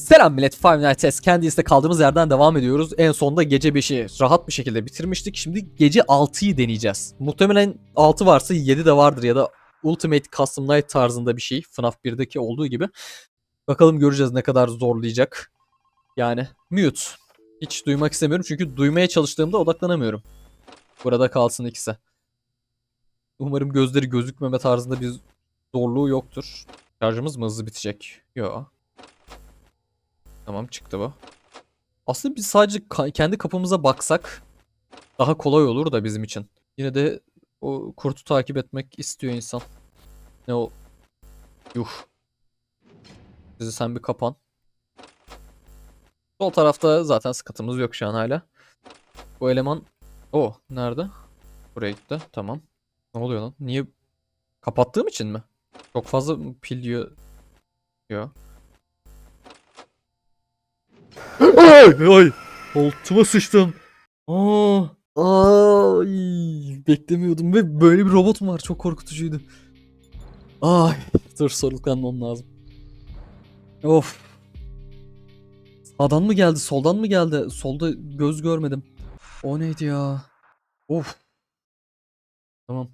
Selam millet Five Nights at Candies'te kaldığımız yerden devam ediyoruz. En sonunda gece 5'i rahat bir şekilde bitirmiştik. Şimdi gece 6'yı deneyeceğiz. Muhtemelen 6 varsa 7 de vardır ya da Ultimate Custom Night tarzında bir şey. FNAF 1'deki olduğu gibi. Bakalım göreceğiz ne kadar zorlayacak. Yani mute. Hiç duymak istemiyorum çünkü duymaya çalıştığımda odaklanamıyorum. Burada kalsın ikisi. Umarım gözleri gözükmeme tarzında bir zorluğu yoktur. Şarjımız mı hızlı bitecek? Yok. Tamam çıktı bu. Aslında biz sadece ka- kendi kapımıza baksak daha kolay olur da bizim için. Yine de o kurtu takip etmek istiyor insan. Ne o? Yuh. Bizi sen bir kapan. Sol tarafta zaten sıkıntımız yok şu an hala. Bu eleman... O nerede? Buraya gitti. Tamam. Ne oluyor lan? Niye? Kapattığım için mi? Çok fazla pil yiyor. Yok. Ay ay. Altıma sıçtım. Aa, ay, beklemiyordum ve böyle bir robot mu var? Çok korkutucuydu. Ay, dur soluklanmam lazım. Of. Sağdan mı geldi, soldan mı geldi? Solda göz görmedim. O neydi ya? Of. Tamam.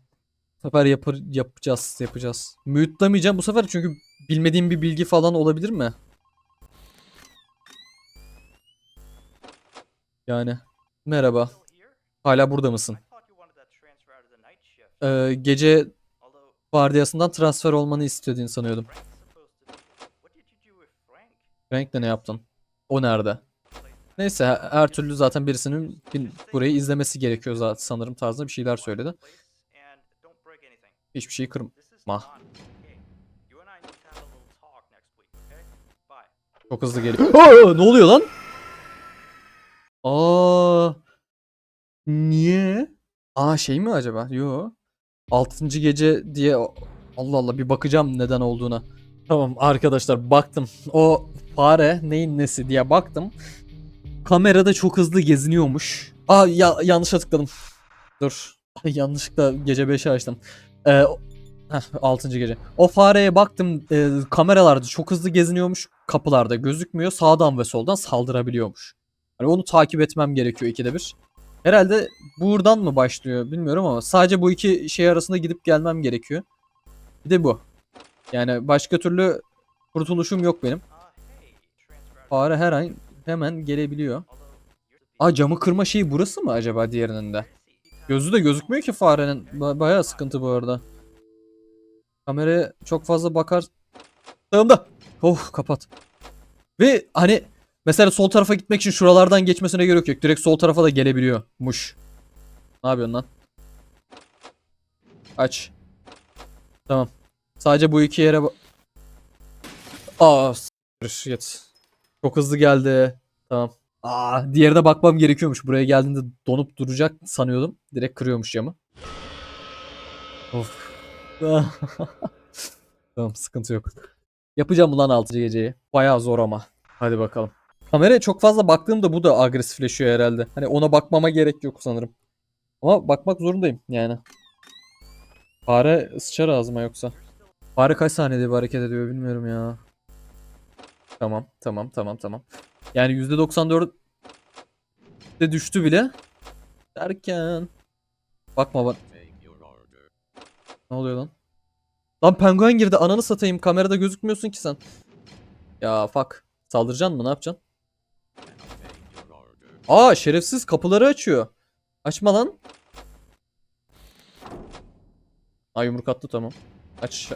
Bu sefer yapar, yapacağız, yapacağız. Mute'lamayacağım bu sefer çünkü bilmediğim bir bilgi falan olabilir mi? Yani. Merhaba. Hala burada mısın? Ee, gece vardiyasından transfer olmanı istediğini sanıyordum. Frank'le ne yaptın? O nerede? Neyse her- türlü zaten birisinin bir- burayı izlemesi gerekiyor zaten sanırım tarzında bir şeyler söyledi. Hiçbir şeyi kırma. Çok hızlı geliyor. Aa, ne oluyor lan? Aa. Niye? Aa şey mi acaba? Yo. Altıncı gece diye Allah Allah bir bakacağım neden olduğuna. Tamam arkadaşlar baktım. O fare neyin nesi diye baktım. Kamerada çok hızlı geziniyormuş. Aa ya, yanlışa tıkladım. Dur. Yanlışlıkla gece 5'i açtım. Ee, heh, 6. gece. O fareye baktım e, kameralarda çok hızlı geziniyormuş. Kapılarda gözükmüyor. Sağdan ve soldan saldırabiliyormuş. Hani onu takip etmem gerekiyor ikide bir. Herhalde buradan mı başlıyor bilmiyorum ama sadece bu iki şey arasında gidip gelmem gerekiyor. Bir de bu. Yani başka türlü kurtuluşum yok benim. Fare her an hemen gelebiliyor. Aa camı kırma şeyi burası mı acaba diğerinin de? Gözü de gözükmüyor ki farenin. Ba- bayağı sıkıntı bu arada. Kameraya çok fazla bakar. Sağımda. Oh kapat. Ve hani mesela sol tarafa gitmek için şuralardan geçmesine gerek yok. Direkt sol tarafa da gelebiliyormuş. Ne yapıyorsun lan? Aç. Tamam. Sadece bu iki yere Aa. Çok hızlı geldi. Tamam. Aa, diğerine bakmam gerekiyormuş. Buraya geldiğinde donup duracak sanıyordum. Direkt kırıyormuş camı. Of. tamam sıkıntı yok. Yapacağım ulan 6. geceyi. Bayağı zor ama. Hadi bakalım. Kameraya çok fazla baktığımda bu da agresifleşiyor herhalde. Hani ona bakmama gerek yok sanırım. Ama bakmak zorundayım yani. Fare sıçar ağzıma yoksa. Fare kaç saniyede bir hareket ediyor bilmiyorum ya. Tamam tamam tamam tamam. Yani %94 de düştü bile. Derken. Bakma bak. Ne oluyor lan? Lan penguen girdi ananı satayım kamerada gözükmüyorsun ki sen. Ya fuck. Saldıracaksın mı ne yapacaksın? Aa şerefsiz kapıları açıyor. Açma lan. Aa yumruk attı tamam. Aç.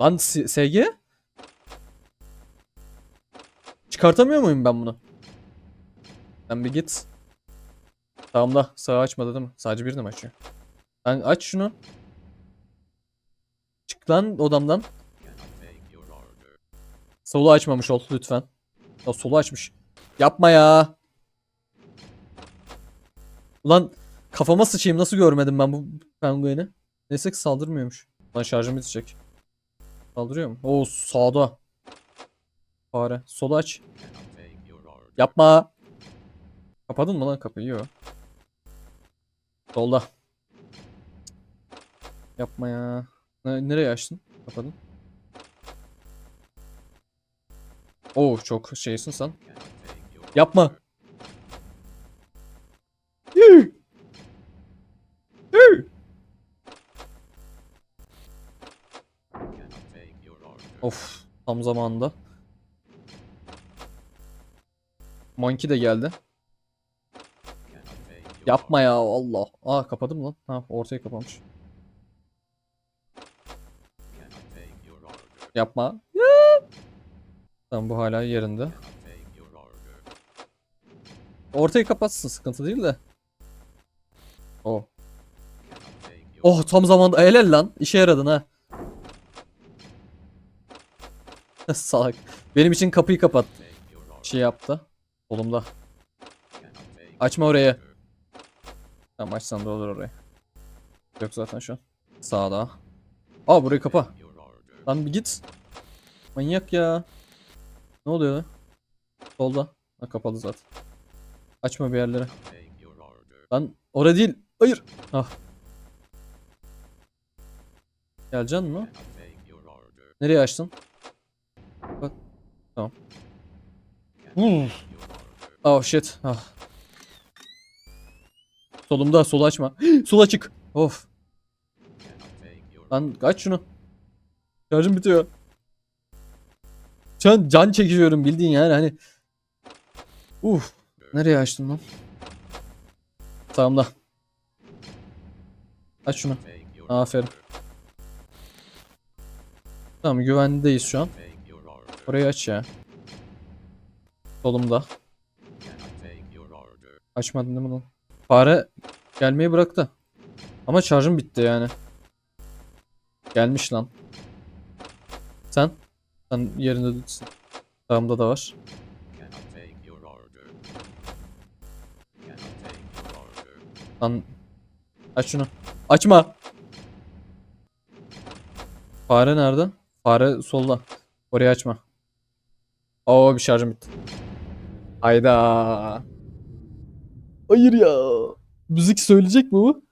Lan SG? Çıkartamıyor muyum ben bunu? Sen bir git. Tamam da sağı açmadı değil mi? Sadece birini mi açıyor? Sen aç şunu. Çık lan odamdan. Solu açmamış ol lütfen. Ya solu açmış. Yapma ya. Ulan kafama sıçayım nasıl görmedim ben bu pengueni? Neyse ki saldırmıyormuş. Lan şarjım bitecek. Saldırıyor mu? Oo sağda. Fare. Solu aç. Yapma. Kapadın mı lan kapıyı? Yok. Solda. Yapma ya. Ne- nereye açtın? Kapadın. Oo çok şeysin sen. Yapma. Yuh! Of tam zamanında. Monkey de geldi. Yapma ya Allah. Aa kapadım lan. Ha ortaya kapamış. Yapma. Tamam bu hala yerinde. Ortayı kapatsın sıkıntı değil de. Oh. Oh tam zamanda helal lan. İşe yaradın ha. Salak. Benim için kapıyı kapat. Şey yaptı. Solumda. Açma orayı. Tamam açsan da olur orayı. Yok zaten şu an. Sağda. Aa burayı kapa. Lan bir git. Manyak ya. Ne oluyor lan? Solda. Ha kapalı zaten. Açma bir yerlere. Lan orada değil. Hayır. Ah. Geleceksin mi? Nereye açtın? Bak. Tamam. Uf. Oh shit. Ah. Solumda sol açma. sol açık. Of. Lan aç şunu. Şarjım bitiyor. Şu an can çekiyorum bildiğin yani hani. Uf. Nereye açtın lan? Tamam da. Aç şunu. Aferin. Tamam güvendeyiz şu an. Orayı aç ya. Solumda. Açmadın değil mi lan? Fare gelmeyi bıraktı. Ama şarjım bitti yani. Gelmiş lan. Sen? Sen yerinde dursun. Sağımda da var. Lan aç şunu. Açma. Fare nerede? Fare solda. Orayı açma. Oo bir şarjım bitti. Hayda. Hayır ya. Müzik söyleyecek mi bu?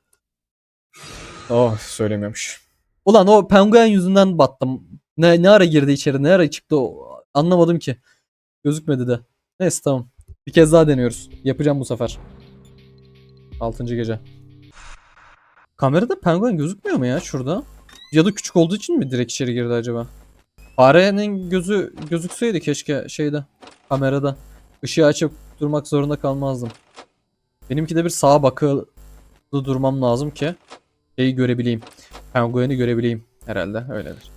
Oh söylemiyormuş. Ulan o penguen yüzünden battım. Ne, ne ara girdi içeri ne ara çıktı o anlamadım ki. Gözükmedi de. Neyse tamam. Bir kez daha deniyoruz. Yapacağım bu sefer. Altıncı gece. Kamerada penguen gözükmüyor mu ya şurada? Ya da küçük olduğu için mi direkt içeri girdi acaba? Farenin gözü gözükseydi keşke şeyde kamerada. Işığı açıp durmak zorunda kalmazdım. Benimki de bir sağa bakılı durmam lazım ki şeyi görebileyim. Penguen'i görebileyim. Herhalde öyledir.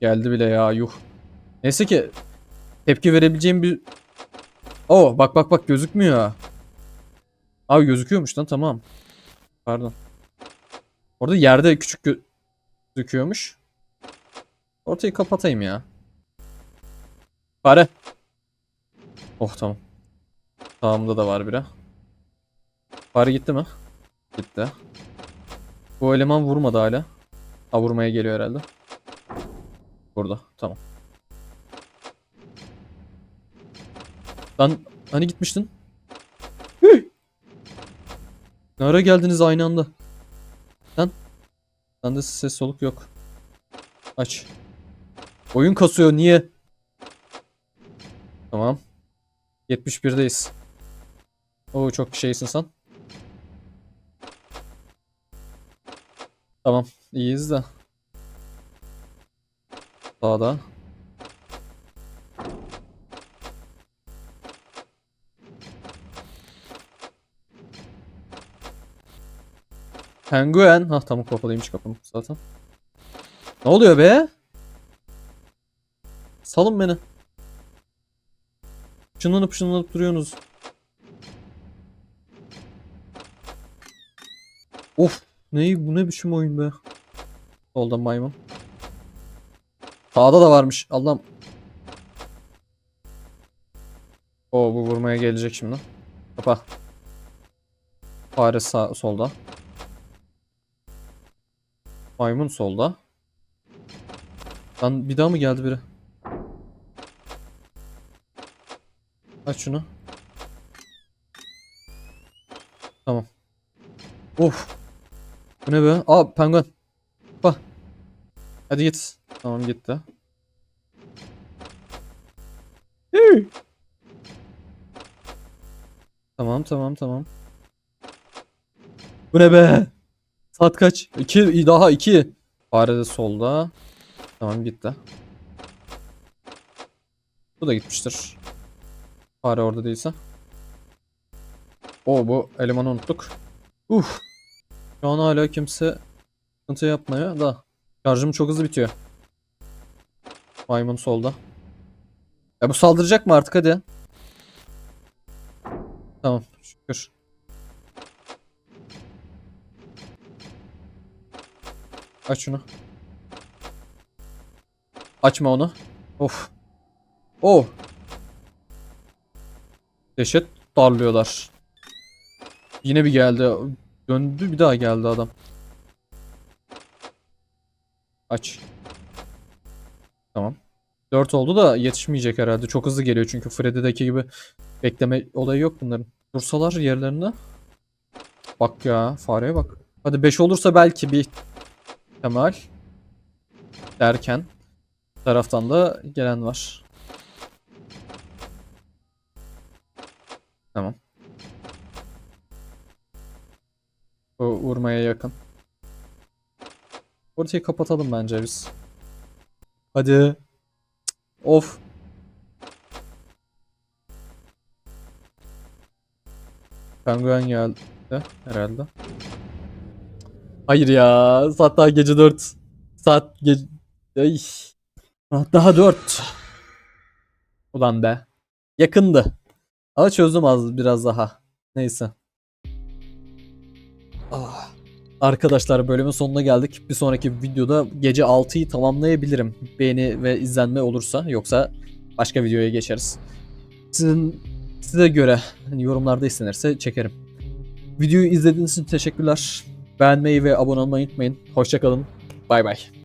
Geldi bile ya yuh. Neyse ki tepki verebileceğim bir... Oo bak bak bak gözükmüyor. Abi gözüküyormuş lan tamam. Pardon. Orada yerde küçük gö- gözüküyormuş. Ortayı kapatayım ya. Fare. Oh tamam. Sağımda da var biri. Fare gitti mi? Gitti. Bu eleman vurmadı hala. Ha vurmaya geliyor herhalde. Burada. Tamam. Lan hani gitmiştin? Hıh! Ne ara geldiniz aynı anda? Lan. Sende ses soluk yok. Aç. Oyun kasıyor niye? Tamam. 71'deyiz. Oo çok şeysin sen. Tamam. iyiyiz de. Sağda. Penguen. Hah tamam kapalıymış kapım zaten. Ne oluyor be? Salın beni. Şınlanıp şınlanıp duruyorsunuz. Of. Ne bu ne biçim oyun be. Solda maymun. Sağda da varmış. Allah'ım. O bu vurmaya gelecek şimdi. Kapa. Fare sağ solda. Maymun solda. Lan bir daha mı geldi biri? Aç şunu. Tamam. Of. Bu ne be? Aa penguen. Bak. Hadi git. Tamam gitti. Tamam tamam tamam. Bu ne be? Saat kaç? 2 daha 2. Fare de solda. Tamam gitti. Bu da gitmiştir. Fare orada değilse. O bu elemanı unuttuk. Uf. Şu an hala kimse sıkıntı yapmıyor da. Şarjım çok hızlı bitiyor. Maymun solda. Ya bu saldıracak mı artık hadi. Tamam şükür. Aç şunu. Açma onu. Of. Oh. Dehşet darlıyorlar. Yine bir geldi. Döndü bir daha geldi adam. Aç. Tamam. 4 oldu da yetişmeyecek herhalde. Çok hızlı geliyor çünkü Freddy'deki gibi bekleme olayı yok bunların. Dursalar yerlerine. Bak ya fareye bak. Hadi 5 olursa belki bir ihtimal. Derken taraftan da gelen var. Tamam. Bu vurmaya yakın. Ortayı kapatalım bence biz. Hadi. Of. Penguen geldi herhalde. Hayır ya. Saat daha gece 4. Saat gece... Ay. Saat daha 4. Ulan be. Yakındı. Ama çözdüm az biraz daha. Neyse. Ah. Arkadaşlar bölümün sonuna geldik. Bir sonraki videoda gece 6'yı tamamlayabilirim. Beğeni ve izlenme olursa. Yoksa başka videoya geçeriz. Sizin size göre hani yorumlarda istenirse çekerim. Videoyu izlediğiniz için teşekkürler. Beğenmeyi ve abone olmayı unutmayın. Hoşçakalın. Bay bay.